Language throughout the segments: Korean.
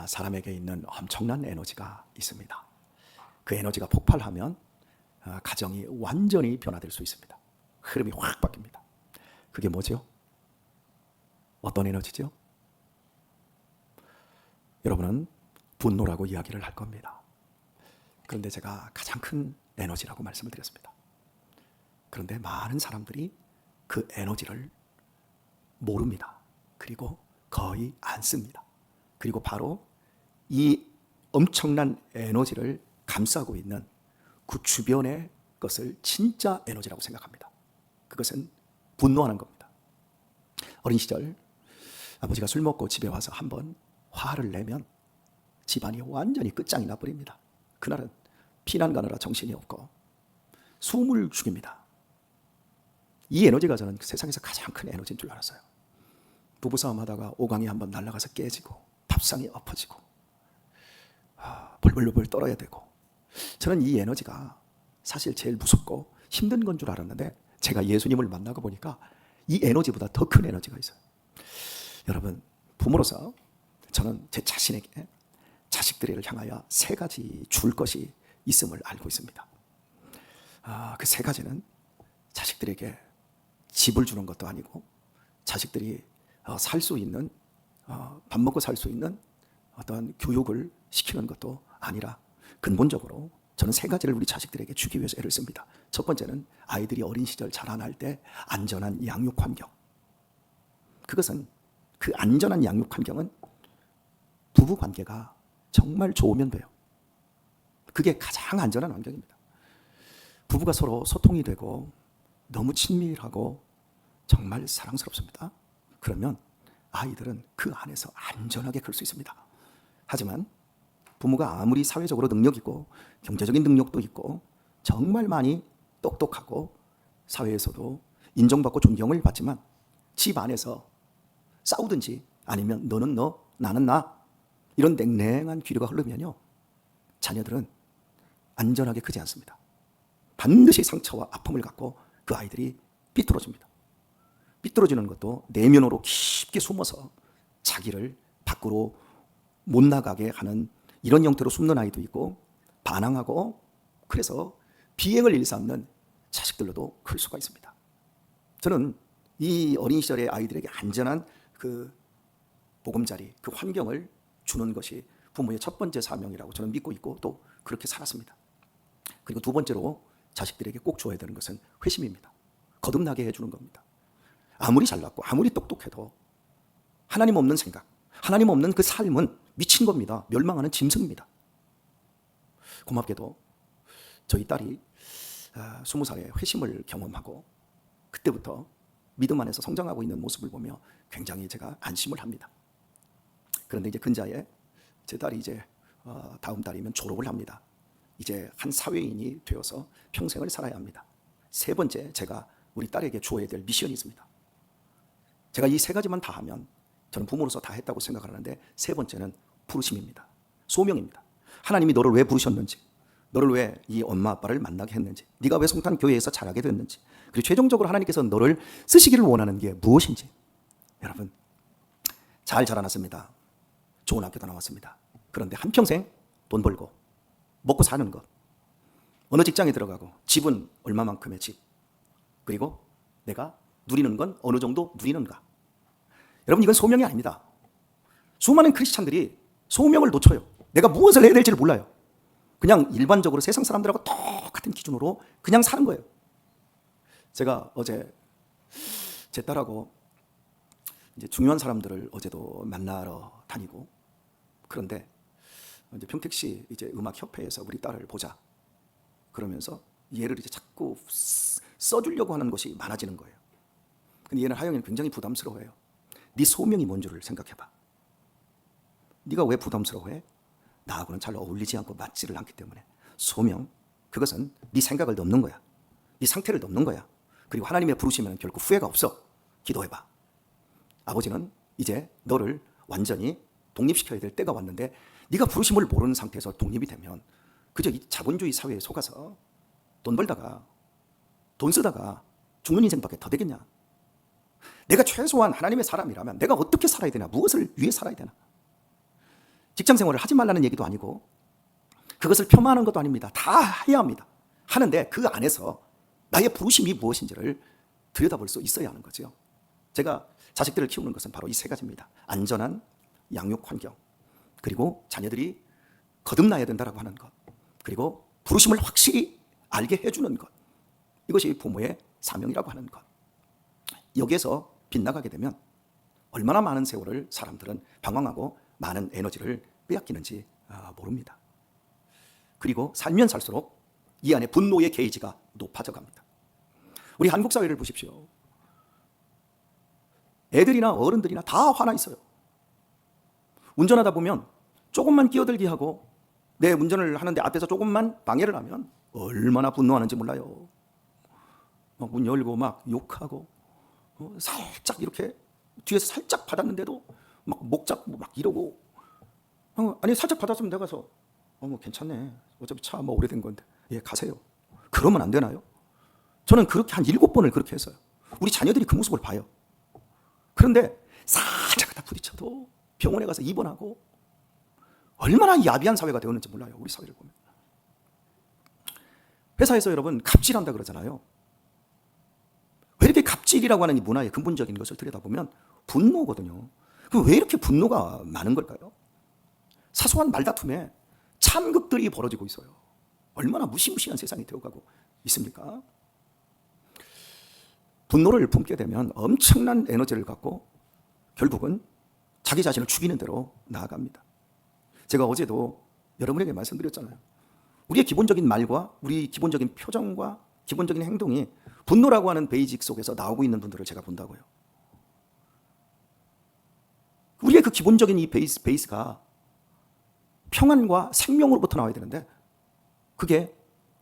아, 사람에게 있는 엄청난 에너지가 있습니다. 그 에너지가 폭발하면 아, 가정이 완전히 변화될 수 있습니다. 흐름이 확 바뀝니다. 그게 뭐죠? 어떤 에너지죠? 여러분은 분노라고 이야기를 할 겁니다. 그런데 제가 가장 큰 에너지라고 말씀을 드렸습니다. 그런데 많은 사람들이 그 에너지를 모릅니다. 그리고 거의 안 씁니다. 그리고 바로 이 엄청난 에너지를 감싸고 있는 그 주변의 것을 진짜 에너지라고 생각합니다. 그것은 분노하는 겁니다. 어린 시절 아버지가 술 먹고 집에 와서 한번 화를 내면 집안이 완전히 끝장이 나버립니다. 그날은 피난 가느라 정신이 없고 숨을 죽입니다. 이 에너지가 저는 세상에서 가장 큰 에너지인 줄 알았어요. 부부싸움 하다가 오강이 한번 날아가서 깨지고 밥상이 엎어지고 아, 벌벌벌 떨어야 되고 저는 이 에너지가 사실 제일 무섭고 힘든 건 줄 알았는데 제가 예수님을 만나고 보니까 이 에너지보다 더 큰 에너지가 있어요. 여러분 부모로서 저는 제 자신에게 자식들을 향하여 세 가지 줄 것이 있음을 알고 있습니다. 아, 그 세 가지는 자식들에게 집을 주는 것도 아니고 자식들이 어, 살수 있는 어, 밥 먹고 살 수 있는 어떤 교육을 시키는 것도 아니라 근본적으로 저는 세 가지를 우리 자식들에게 주기 위해서 애를 씁니다. 첫 번째는 아이들이 어린 시절 자라날 때 안전한 양육 환경. 그것은 그 안전한 양육 환경은 부부 관계가 정말 좋으면 돼요. 그게 가장 안전한 환경입니다. 부부가 서로 소통이 되고 너무 친밀하고 정말 사랑스럽습니다. 그러면 아이들은 그 안에서 안전하게 클 수 있습니다. 하지만 부모가 아무리 사회적으로 능력 있고 경제적인 능력도 있고 정말 많이 똑똑하고 사회에서도 인정받고 존경을 받지만 집 안에서 싸우든지 아니면 너는 너 나는 나 이런 냉랭한 귀류가 흐르면요 자녀들은 안전하게 크지 않습니다. 반드시 상처와 아픔을 갖고 그 아이들이 삐뚤어집니다. 삐뚤어지는 것도 내면으로 깊게 숨어서 자기를 밖으로 못 나가게 하는 이런 형태로 숨는 아이도 있고 반항하고 그래서 비행을 일삼는 자식들로도 클 수가 있습니다. 저는 이 어린 시절의 아이들에게 안전한 그 보금자리, 그 환경을 주는 것이 부모의 첫 번째 사명이라고 저는 믿고 있고 또 그렇게 살았습니다. 그리고 두 번째로 자식들에게 꼭 줘야 되는 것은 회심입니다. 거듭나게 해주는 겁니다. 아무리 잘났고 아무리 똑똑해도 하나님 없는 생각, 하나님 없는 그 삶은 미친 겁니다. 멸망하는 짐승입니다. 고맙게도 저희 딸이 아, 스무 살에 회심을 경험하고 그때부터 믿음 안에서 성장하고 있는 모습을 보며 굉장히 제가 안심을 합니다. 그런데 이제 근자에 제 딸이 이제 어, 다음 달이면 졸업을 합니다. 이제 한 사회인이 되어서 평생을 살아야 합니다. 세 번째 제가 우리 딸에게 주어야 될 미션이 있습니다. 제가 이 세 가지만 다 하면 저는 부모로서 다 했다고 생각하는데 세 번째는 부르심입니다. 소명입니다. 하나님이 너를 왜 부르셨는지, 너를 왜 이 엄마 아빠를 만나게 했는지, 네가 왜 성탄 교회에서 자라게 됐는지, 그리고 최종적으로 하나님께서 너를 쓰시기를 원하는 게 무엇인지. 여러분 잘 자라났습니다. 좋은 학교도 나왔습니다. 그런데 한평생 돈 벌고 먹고 사는 것. 어느 직장에 들어가고 집은 얼마만큼의 집. 그리고 내가 누리는 건 어느 정도 누리는가. 여러분 이건 소명이 아닙니다. 수많은 크리스찬들이 소명을 놓쳐요. 내가 무엇을 해야 될지를 몰라요. 그냥 일반적으로 세상 사람들하고 똑같은 기준으로 그냥 사는 거예요. 제가 어제 제 딸하고 이제 중요한 사람들을 어제도 만나러 다니고 그런데 이제 평택 시 이제 음악 협회에서 우리 딸을 보자 그러면서 얘를 이제 자꾸 쓰- 써주려고 하는 것이 많아지는 거예요. 근데 얘는 하영이는 굉장히 부담스러워해요. 네 소명이 뭔 줄을 생각해봐. 네가 왜 부담스러워해? 나하고는 잘 어울리지 않고 맞지를 않기 때문에 소명 그것은 네 생각을 넘는 거야. 네 상태를 넘는 거야. 그리고 하나님의 부르시면 결코 후회가 없어. 기도해봐. 아버지는 이제 너를 완전히 독립시켜야 될 때가 왔는데 네가 부르심을 모르는 상태에서 독립이 되면 그저 이 자본주의 사회에 속아서 돈 벌다가 돈 쓰다가 죽는 인생밖에 더 되겠냐? 내가 최소한 하나님의 사람이라면 내가 어떻게 살아야 되나? 무엇을 위해 살아야 되나? 직장 생활을 하지 말라는 얘기도 아니고 그것을 폄하하는 것도 아닙니다. 다 해야 합니다. 하는데 그 안에서 나의 부르심이 무엇인지를 들여다볼 수 있어야 하는 거죠. 제가 자식들을 키우는 것은 바로 이 세 가지입니다. 안전한 양육 환경, 그리고 자녀들이 거듭나야 된다라고 하는 것, 그리고 부르심을 확실히 알게 해주는 것. 이것이 부모의 사명이라고 하는 것. 여기에서 빗나가게 되면 얼마나 많은 세월을 사람들은 방황하고 많은 에너지를 빼앗기는지 아, 모릅니다. 그리고 살면 살수록 이 안에 분노의 게이지가 높아져 갑니다. 우리 한국 사회를 보십시오. 애들이나 어른들이나 다 화나 있어요. 운전하다 보면 조금만 끼어들기 하고 내 운전을 하는데 앞에서 조금만 방해를 하면 얼마나 분노하는지 몰라요. 막 문 열고 막 욕하고 어, 살짝 이렇게 뒤에서 살짝 받았는데도 막 목 잡고 막 이러고. 어, 아니 살짝 받았으면 내가서 어뭐 괜찮네. 어차피 차 뭐 오래된 건데. 예 가세요. 그러면 안 되나요? 저는 그렇게 한 일곱 번을 그렇게 했어요. 우리 자녀들이 그 모습을 봐요. 그런데 살짝 갖다 부딪혀도 병원에 가서 입원하고 얼마나 야비한 사회가 되었는지 몰라요 우리 사회를 보면. 회사에서 여러분 갑질한다 그러잖아요. 왜 이렇게 갑질이라고 하는 이 문화의 근본적인 것을 들여다보면 분노거든요. 그럼 왜 이렇게 분노가 많은 걸까요? 사소한 말다툼에 참극들이 벌어지고 있어요. 얼마나 무시무시한 세상이 되어가고 있습니까? 분노를 품게 되면 엄청난 에너지를 갖고 결국은 자기 자신을 죽이는 대로 나아갑니다. 제가 어제도 여러분에게 말씀드렸잖아요. 우리의 기본적인 말과 우리 기본적인 표정과 기본적인 행동이 분노라고 하는 베이직 속에서 나오고 있는 분들을 제가 본다고요. 우리의 그 기본적인 이 베이스, 베이스가 평안과 생명으로부터 나와야 되는데 그게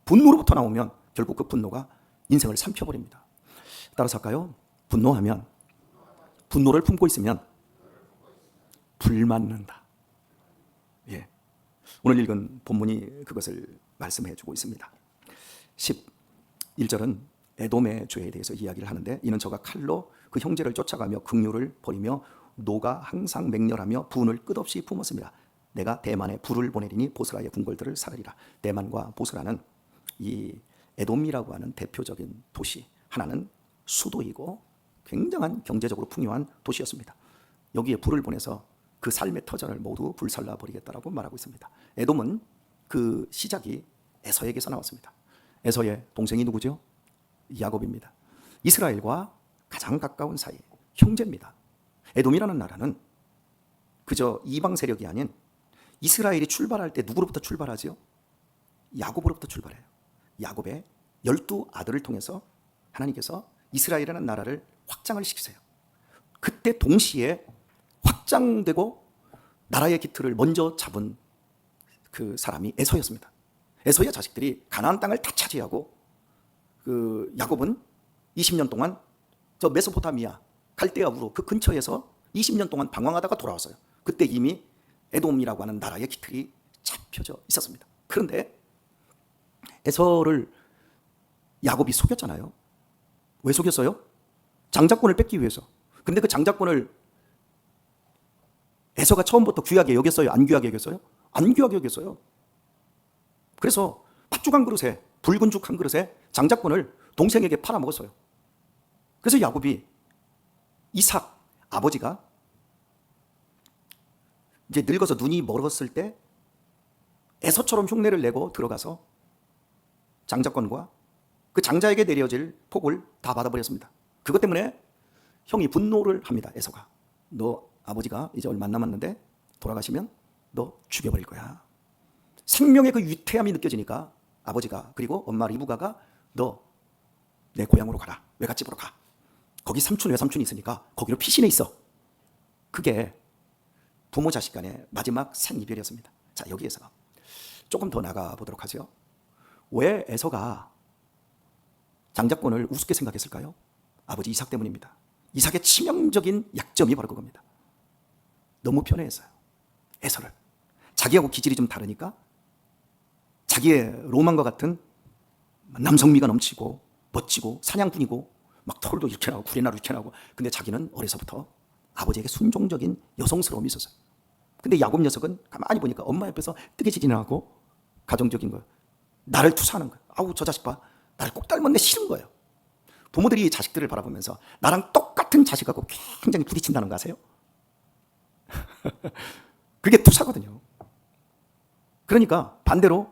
분노로부터 나오면 결국 그 분노가 인생을 삼켜버립니다. 따라서 할까요? 분노하면 분노를 품고 있으면 불맞는다. 예. 오늘 읽은 본문이 그것을 말씀해 주고 있습니다. 11절은 에돔의 죄에 대해서 이야기를 하는데 이는 저가 칼로 그 형제를 쫓아가며 긍휼을 버리며 노가 항상 맹렬하며 분을 끝없이 품었습니다. 내가 대만에 불을 보내리니 보스라의 궁궐들을 사르리라. 대만과 보스라는 이 에돔이라고 하는 대표적인 도시 하나는 수도이고 굉장한 경제적으로 풍요한 도시였습니다. 여기에 불을 보내서 그 삶의 터전을 모두 불살라 버리겠다라고 말하고 있습니다. 에돔은 그 시작이 에서에게서 나왔습니다. 에서의 동생이 누구죠? 야곱입니다. 이스라엘과 가장 가까운 사이 형제입니다. 에돔이라는 나라는 그저 이방 세력이 아닌 이스라엘이 출발할 때 누구로부터 출발하지요? 야곱으로부터 출발해요. 야곱의 열두 아들을 통해서 하나님께서 이스라엘이라는 나라를 확장을 시키세요. 그때 동시에 확장되고 나라의 기틀을 먼저 잡은 그 사람이 에서였습니다. 에서의 자식들이 가나안 땅을 다 차지하고 그 야곱은 20년 동안 저 메소포타미아 갈대아우로 그 근처에서 20년 동안 방황하다가 돌아왔어요. 그때 이미 에돔이라고 하는 나라의 기틀이 잡혀져 있었습니다. 그런데 에서를 야곱이 속였잖아요. 왜 속였어요? 장자권을 뺏기 위해서. 근데 그 장자권을 에서가 처음부터 귀하게 여겼어요? 안 귀하게 여겼어요? 안 귀하게 여겼어요. 그래서 팥죽 한 그릇에 붉은 죽 한 그릇에 장자권을 동생에게 팔아먹었어요. 그래서 야곱이 이삭 아버지가 이제 늙어서 눈이 멀었을 때 에서처럼 흉내를 내고 들어가서 장자권과 그 장자에게 내려질 폭을 다 받아버렸습니다. 그것 때문에 형이 분노를 합니다. 에서가 너 아버지가 이제 얼마 안 남았는데 돌아가시면 너 죽여버릴 거야. 생명의 그 위태함이 느껴지니까 아버지가 그리고 엄마 리브가가 너 내 고향으로 가라. 외갓집으로 가. 거기 삼촌 외삼촌이 있으니까 거기로 피신해 있어. 그게 부모 자식 간의 마지막 생이별이었습니다. 자, 여기에서 조금 더 나가 보도록 하죠. 왜 에서가 장자권을 우습게 생각했을까요? 아버지 이삭 때문입니다. 이삭의 치명적인 약점이 바로 그겁니다. 너무 편애했어요. 에서를. 자기하고 기질이 좀 다르니까 자기의 로망과 같은 남성미가 넘치고 멋지고 사냥꾼이고 막 털도 이렇게 나고 구레나루 이렇게 나고 근데 자기는 어려서부터 아버지에게 순종적인 여성스러움이 있었어요. 근데 야곱 녀석은 가만히 보니까 엄마 옆에서 뜨개질이나 하고 가정적인 거예요. 나를 투사하는 거예요. 아우 저 자식 봐. 나를 꼭 닮았네 싫은 거예요. 부모들이 자식들을 바라보면서 나랑 똑같은 자식하고 굉장히 부딪힌다는 거 아세요? 그게 투사거든요. 그러니까 반대로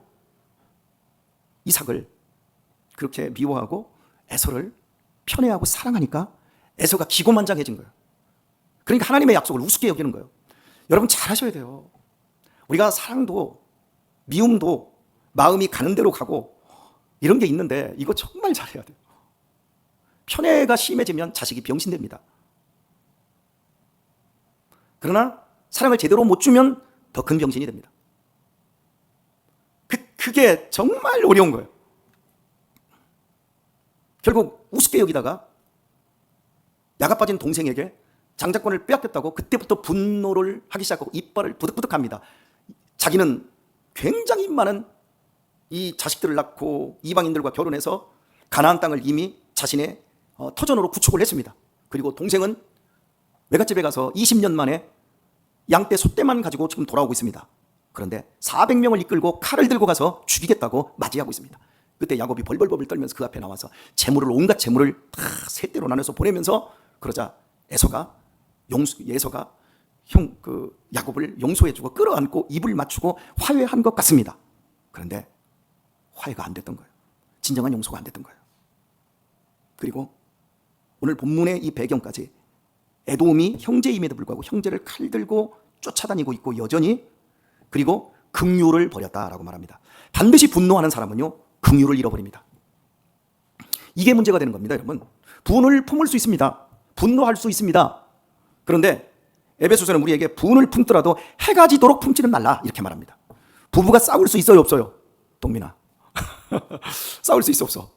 이삭을 그렇게 미워하고 에서를 편애하고 사랑하니까 에서가 기고만장해진 거예요. 그러니까 하나님의 약속을 우습게 여기는 거예요. 여러분 잘 하셔야 돼요. 우리가 사랑도 미움도 마음이 가는 대로 가고 이런 게 있는데 이거 정말 잘해야 돼요. 편애가 심해지면 자식이 병신됩니다. 그러나 사랑을 제대로 못 주면 더큰 병신이 됩니다. 그, 그게 정말 어려운 거예요. 결국 우습게 여기다가 야가 빠진 동생에게 장자권을 빼앗겼다고 그때부터 분노를 하기 시작하고 이빨을 부득부득합니다. 자기는 굉장히 많은 이 자식들을 낳고 이방인들과 결혼해서 가나안 땅을 이미 자신의 어, 터전으로 구축을 했습니다. 그리고 동생은 외갓집에 가서 20년 만에 양떼 소떼만 가지고 지금 돌아오고 있습니다. 그런데 400명을 이끌고 칼을 들고 가서 죽이겠다고 맞이하고 있습니다. 그때 야곱이 벌벌벌 떨면서 그 앞에 나와서 재물을 온갖 재물을 다 셋대로 나눠서 보내면서 그러자 에서가 용수 예서가 형 그 야곱을 용서해주고 끌어안고 입을 맞추고 화해한 것 같습니다. 그런데 화해가 안 됐던 거예요. 진정한 용서가 안 됐던 거예요. 그리고 오늘 본문의 이 배경까지 에돔이 형제임에도 불구하고 형제를 칼 들고 쫓아다니고 있고 여전히 그리고 긍휼을 버렸다라고 말합니다. 반드시 분노하는 사람은요 긍휼을 잃어버립니다. 이게 문제가 되는 겁니다, 여러분. 분을 품을 수 있습니다. 분노할 수 있습니다. 그런데 에베소서는 우리에게 분을 품더라도 해가 지도록 품지는 말라 이렇게 말합니다. 부부가 싸울 수 있어요, 없어요? 동민아. 싸울 수 있어, 없어?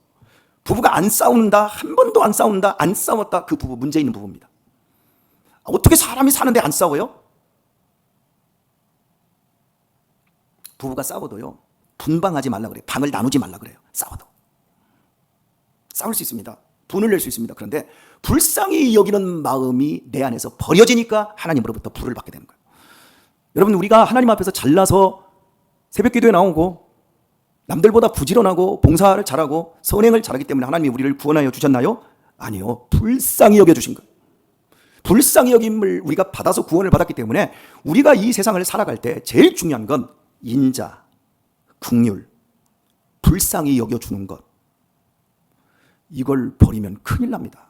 부부가 안 싸운다, 한 번도 안 싸운다, 안 싸웠다, 그 부부 문제 있는 부부입니다. 어떻게 사람이 사는데 안 싸워요? 부부가 싸워도요, 분방하지 말라 그래요. 방을 나누지 말라 그래요. 싸워도. 싸울 수 있습니다. 분을 낼 수 있습니다. 그런데 불쌍히 여기는 마음이 내 안에서 버려지니까 하나님으로부터 불을 받게 되는 거예요. 여러분, 우리가 하나님 앞에서 잘나서 새벽 기도에 나오고 남들보다 부지런하고 봉사를 잘하고 선행을 잘하기 때문에 하나님이 우리를 구원하여 주셨나요? 아니요. 불쌍히 여겨 주신 거예요. 불쌍히 여김을 우리가 받아서 구원을 받았기 때문에 우리가 이 세상을 살아갈 때 제일 중요한 건 인자, 국률, 불쌍히 여겨주는 것. 이걸 버리면 큰일 납니다.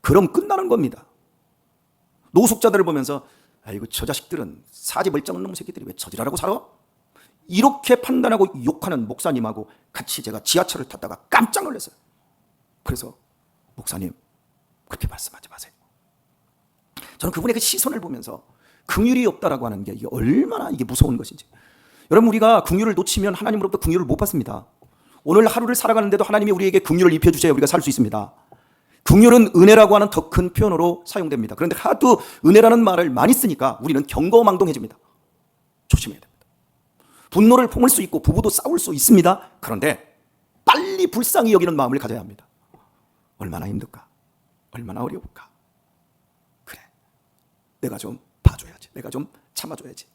그럼 끝나는 겁니다. 노숙자들을 보면서 아이고 저 자식들은 사지 멀쩡한 놈 새끼들이 왜 저지랄하고 살아? 이렇게 판단하고 욕하는 목사님하고 같이 제가 지하철을 탔다가 깜짝 놀랐어요. 그래서 목사님 그렇게 말씀하지 마세요. 저는 그분의 그 시선을 보면서 긍휼이 없다라고 하는 게 얼마나 이게 무서운 것인지. 여러분 우리가 긍휼을 놓치면 하나님으로부터 긍휼을 못 받습니다. 오늘 하루를 살아가는데도 하나님이 우리에게 긍휼을 입혀 주셔야 우리가 살 수 있습니다. 긍휼은 은혜라고 하는 더 큰 표현으로 사용됩니다. 그런데 하도 은혜라는 말을 많이 쓰니까 우리는 경거망동해집니다. 조심해야 됩니다. 분노를 품을 수 있고 부부도 싸울 수 있습니다. 그런데 빨리 불쌍히 여기는 마음을 가져야 합니다. 얼마나 힘들까? 얼마나 어려울까? 그래. 내가 좀 봐줘야지. 내가 좀 참아줘야지.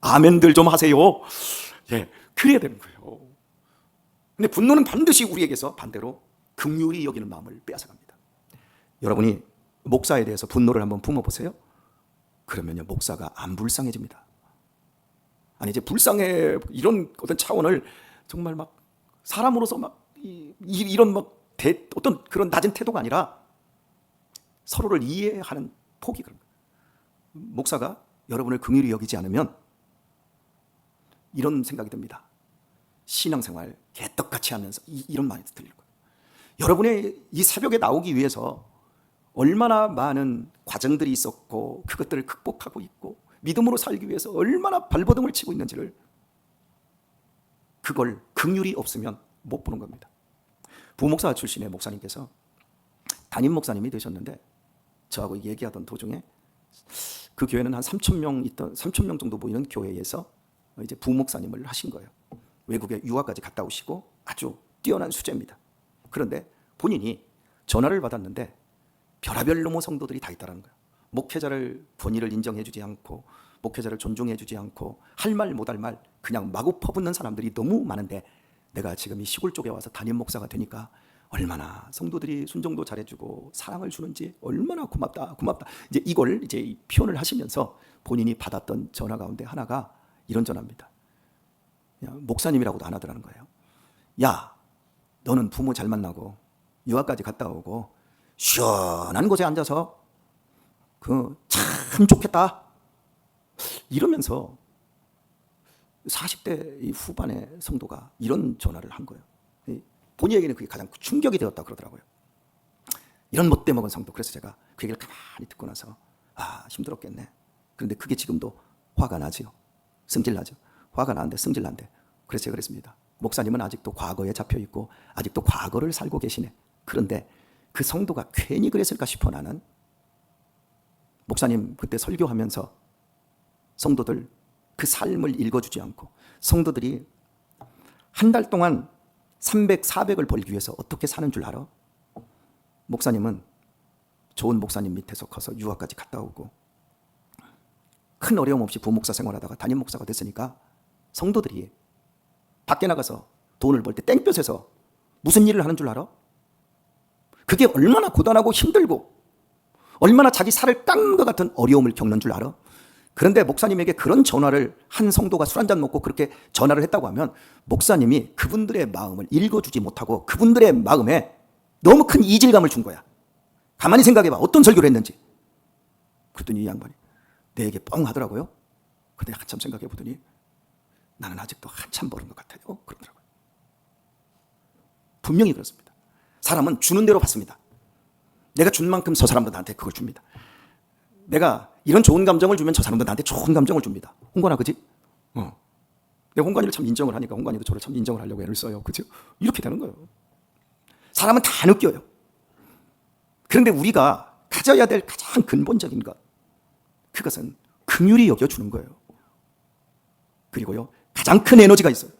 아멘들 좀 하세요. 예, 그래야 되는 거예요. 근데 분노는 반드시 우리에게서 반대로 긍휼히 여기는 마음을 빼앗아갑니다. 여러분이 목사에 대해서 분노를 한번 품어보세요. 그러면요, 목사가 안 불쌍해집니다. 아니, 이제 불쌍해, 이런 어떤 차원을 정말 막 사람으로서 막 이런 막 대, 어떤 그런 낮은 태도가 아니라 서로를 이해하는 폭이 그런 거예요. 목사가 여러분을 긍휼히 여기지 않으면 이런 생각이 듭니다. 신앙생활 개떡같이 하면서 이, 이런 말이 들릴 거예요. 여러분의 이 새벽에 나오기 위해서 얼마나 많은 과정들이 있었고 그것들을 극복하고 있고 믿음으로 살기 위해서 얼마나 발버둥을 치고 있는지를 그걸 긍휼이 없으면 못 보는 겁니다. 부목사 출신의 목사님께서 담임 목사님이 되셨는데 저하고 얘기하던 도중에 그 교회는 한 3천 명 있던 3천 명 정도 모이는 교회에서 이제 부목사님을 하신 거예요. 외국에 유학까지 갔다 오시고 아주 뛰어난 수재입니다. 그런데 본인이 전화를 받았는데 별하별 노모 성도들이 다 있다는 거예요. 목회자를 본인을 인정해 주지 않고 목회자를 존중해 주지 않고 할 말 못 할 말 그냥 마구 퍼붓는 사람들이 너무 많은데 내가 지금 이 시골 쪽에 와서 담임 목사가 되니까 얼마나 성도들이 순종도 잘해주고 사랑을 주는지 얼마나 고맙다 고맙다 이제 이걸 이제 이 표현을 하시면서 본인이 받았던 전화 가운데 하나가 이런 전화입니다. 그냥 목사님이라고도 안 하더라는 거예요. 야, 너는 부모 잘 만나고 유학까지 갔다 오고 시원한 곳에 앉아서 그 참 좋겠다. 이러면서 40대 이 후반의 성도가 이런 전화를 한 거예요. 이 본인에게는 그게 가장 충격이 되었다 그러더라고요. 이런 못돼 먹은 성도. 그래서 제가 그 얘기를 가만히 듣고 나서 아 힘들었겠네. 그런데 그게 지금도 화가 나지요. 승질 나죠. 화가 나는데 승질 난데. 그래서 제가 그랬습니다. 목사님은 아직도 과거에 잡혀 있고 아직도 과거를 살고 계시네. 그런데 그 성도가 괜히 그랬을까 싶어 나는 목사님 그때 설교하면서 성도들 그 삶을 읽어주지 않고 성도들이 한 달 동안 300, 400을 벌기 위해서 어떻게 사는 줄 알아? 목사님은 좋은 목사님 밑에서 커서 유학까지 갔다 오고 큰 어려움 없이 부목사 생활하다가 담임 목사가 됐으니까 성도들이 밖에 나가서 돈을 벌 때 땡볕에서 무슨 일을 하는 줄 알아? 그게 얼마나 고단하고 힘들고 얼마나 자기 살을 깎는 것 같은 어려움을 겪는 줄 알아? 그런데 목사님에게 그런 전화를 한 성도가 술 한 잔 먹고 그렇게 전화를 했다고 하면 목사님이 그분들의 마음을 읽어주지 못하고 그분들의 마음에 너무 큰 이질감을 준 거야. 가만히 생각해봐. 어떤 설교를 했는지. 그랬더니 이 양반이 내게 뻥 하더라고요. 근데 한참 생각해 보더니 나는 아직도 한참 멀은 것 같아요. 그러더라고요. 분명히 그렇습니다. 사람은 주는 대로 받습니다. 내가 준 만큼 저 사람도 나한테 그걸 줍니다. 내가 이런 좋은 감정을 주면 저 사람도 나한테 좋은 감정을 줍니다. 홍관아, 그지? 어. 내가 홍관이를 참 인정을 하니까 홍관이도 저를 참 인정을 하려고 애를 써요. 그죠? 이렇게 되는 거예요. 사람은 다 느껴요. 그런데 우리가 가져야 될 가장 근본적인 것, 그것은 긍휼히 여겨주는 거예요. 그리고요, 가장 큰 에너지가 있어요.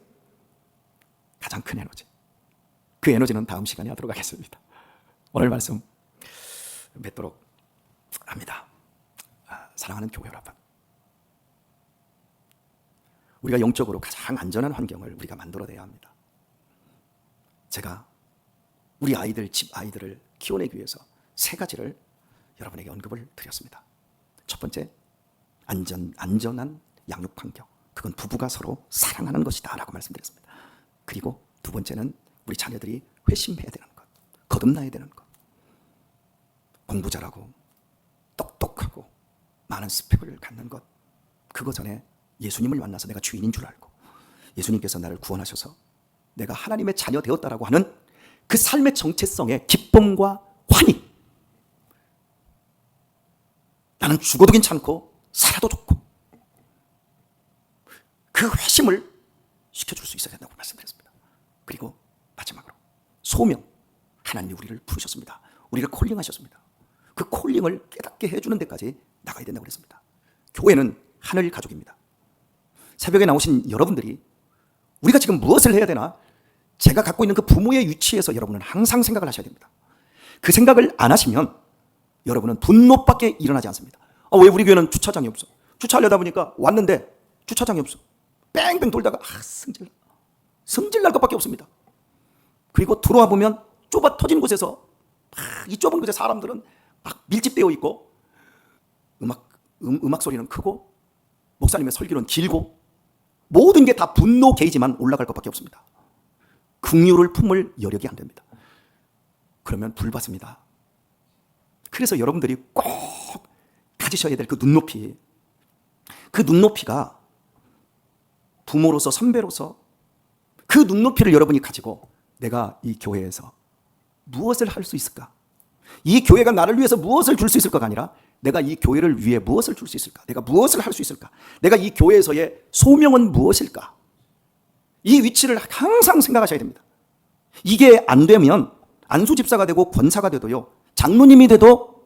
가장 큰 에너지. 그 에너지는 다음 시간에 하도록 하겠습니다. 오늘 말씀 맺도록 합니다. 아, 사랑하는 교회 여러분. 우리가 영적으로 가장 안전한 환경을 우리가 만들어내야 합니다. 제가 우리 아이들, 집 아이들을 키워내기 위해서 세 가지를 여러분에게 언급을 드렸습니다. 첫 번째, 안전, 안전한 양육 환경. 그건 부부가 서로 사랑하는 것이다. 라고 말씀드렸습니다. 그리고 두 번째는 우리 자녀들이 회심해야 되는 것. 거듭나야 되는 것. 공부 잘하고, 똑똑하고, 많은 스펙을 갖는 것. 그거 전에 예수님을 만나서 내가 주인인 줄 알고, 예수님께서 나를 구원하셔서 내가 하나님의 자녀 되었다라고 하는 그 삶의 정체성의 기쁨과 환희. 나는 죽어도 괜찮고 살아도 좋고 그 회심을 시켜줄 수 있어야 된다고 말씀드렸습니다. 그리고 마지막으로 소명. 하나님이 우리를 부르셨습니다. 우리를 콜링하셨습니다. 그 콜링을 깨닫게 해주는 데까지 나가야 된다고 그랬습니다. 교회는 하늘 가족입니다. 새벽에 나오신 여러분들이 우리가 지금 무엇을 해야 되나? 제가 갖고 있는 그 부모의 위치에서 여러분은 항상 생각을 하셔야 됩니다. 그 생각을 안 하시면 여러분은 분노밖에 일어나지 않습니다. 아, 왜 우리 교회는 주차장이 없어? 주차하려다 보니까 왔는데 주차장이 없어. 뺑뺑 돌다가 아, 승질 승질 날 것밖에 없습니다. 그리고 들어와 보면 좁아 터진 곳에서 막 이 좁은 곳에 사람들은 막 밀집되어 있고 음악 음, 음악 소리는 크고 목사님의 설교는 길고 모든 게 다 분노 게이지만 올라갈 것밖에 없습니다. 긍휼을 품을 여력이 안 됩니다. 그러면 불 받습니다. 그래서 여러분들이 꼭 가지셔야 될 그 눈높이, 그 눈높이가 부모로서 선배로서 그 눈높이를 여러분이 가지고 내가 이 교회에서 무엇을 할 수 있을까? 이 교회가 나를 위해서 무엇을 줄 수 있을까가 아니라 내가 이 교회를 위해 무엇을 줄 수 있을까? 내가 무엇을 할 수 있을까? 내가 이 교회에서의 소명은 무엇일까? 이 위치를 항상 생각하셔야 됩니다. 이게 안 되면 안수 집사가 되고 권사가 돼도요, 장로님이 돼도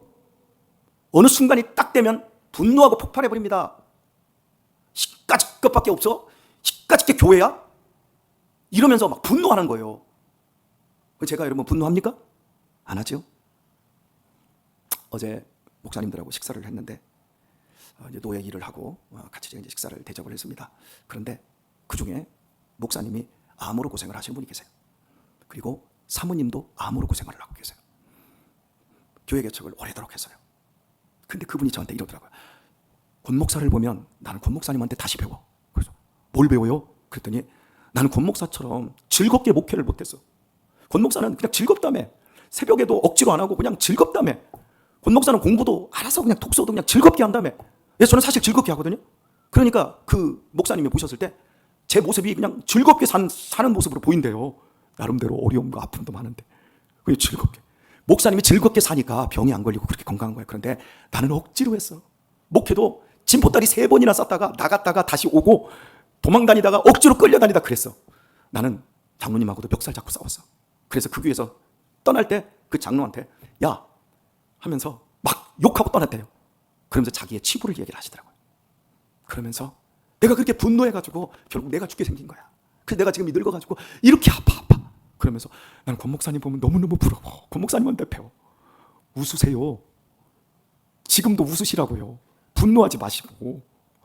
어느 순간이 딱 되면 분노하고 폭발해 버립니다. 시까짓 것밖에 없어? 시까짓 게 교회야? 이러면서 막 분노하는 거예요. 제가 여러분 분노합니까? 안 하죠? 어제 목사님들하고 식사를 했는데 어, 노예 일을 하고 어, 같이 이제 식사를 대접을 했습니다. 그런데 그 중에 목사님이 암으로 고생을 하시는 분이 계세요. 그리고 사모님도 암으로 고생을 하고 계세요. 교회 개척을 오래도록 했어요. 근데 그분이 저한테 이러더라고요. 권 목사를 보면 나는 권 목사님한테 다시 배워. 그래서 뭘 배워요? 그랬더니 나는 권 목사처럼 즐겁게 목회를 못했어. 권 목사는 그냥 즐겁다며. 새벽에도 억지로 안 하고 그냥 즐겁다며. 권 목사는 공부도 알아서 그냥 독서도 그냥 즐겁게 한다며. 예, 저는 사실 즐겁게 하거든요. 그러니까 그 목사님이 보셨을 때 제 모습이 그냥 즐겁게 산, 사는 모습으로 보인대요. 나름대로 어려움과 아픔도 많은데. 그게 즐겁게. 목사님이 즐겁게 사니까 병이 안 걸리고 그렇게 건강한 거예요. 그런데 나는 억지로 했어. 목회도 진보다리 세 번이나 쌌다가 나갔다가 다시 오고 도망 다니다가 억지로 끌려다니다 그랬어. 나는 장로님하고도 멱살 잡고 싸웠어. 그래서 그 교회에서 떠날 때 그 장로한테 야 하면서 막 욕하고 떠났대요. 그러면서 자기의 치부를 얘기를 하시더라고요. 그러면서 내가 그렇게 분노해가지고 결국 내가 죽게 생긴 거야. 그래서 내가 지금 늙어가지고 이렇게 아파. 그러면서 나는 권 목사님 보면 너무너무 부러워. 권 목사님한테 배워. 웃으세요. 지금도 웃으시라고요. 분노하지 마시고.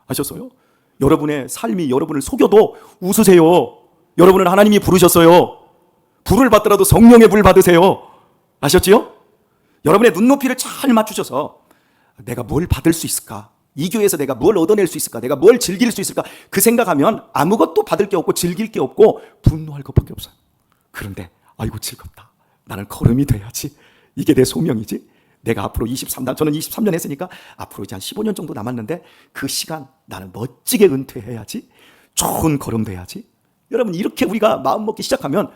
아셨어요? 여러분의 삶이 여러분을 속여도 웃으세요. 여러분을 하나님이 부르셨어요. 불을 받더라도 성령의 불 받으세요. 아셨지요? 여러분의 눈높이를 잘 맞추셔서 내가 뭘 받을 수 있을까? 이 교회에서 내가 뭘 얻어낼 수 있을까? 내가 뭘 즐길 수 있을까? 그 생각하면 아무것도 받을 게 없고 즐길 게 없고 분노할 것밖에 없어요. 그런데 아이고 즐겁다. 나는 걸음이 돼야지. 이게 내 소명이지. 내가 앞으로 23년, 저는 23년 했으니까 앞으로 이제 한 15년 정도 남았는데 그 시간 나는 멋지게 은퇴해야지. 좋은 걸음 돼야지. 여러분 이렇게 우리가 마음 먹기 시작하면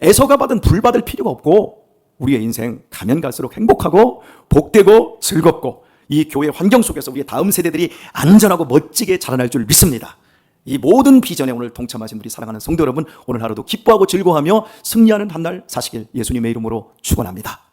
애서가 받은 불 받을 필요가 없고 우리의 인생 가면 갈수록 행복하고 복되고 즐겁고 이 교회 환경 속에서 우리의 다음 세대들이 안전하고 멋지게 자라날 줄 믿습니다. 이 모든 비전에 오늘 동참하신 우리 사랑하는 성도 여러분 오늘 하루도 기뻐하고 즐거워하며 승리하는 한 날 사시길 예수님의 이름으로 축원합니다.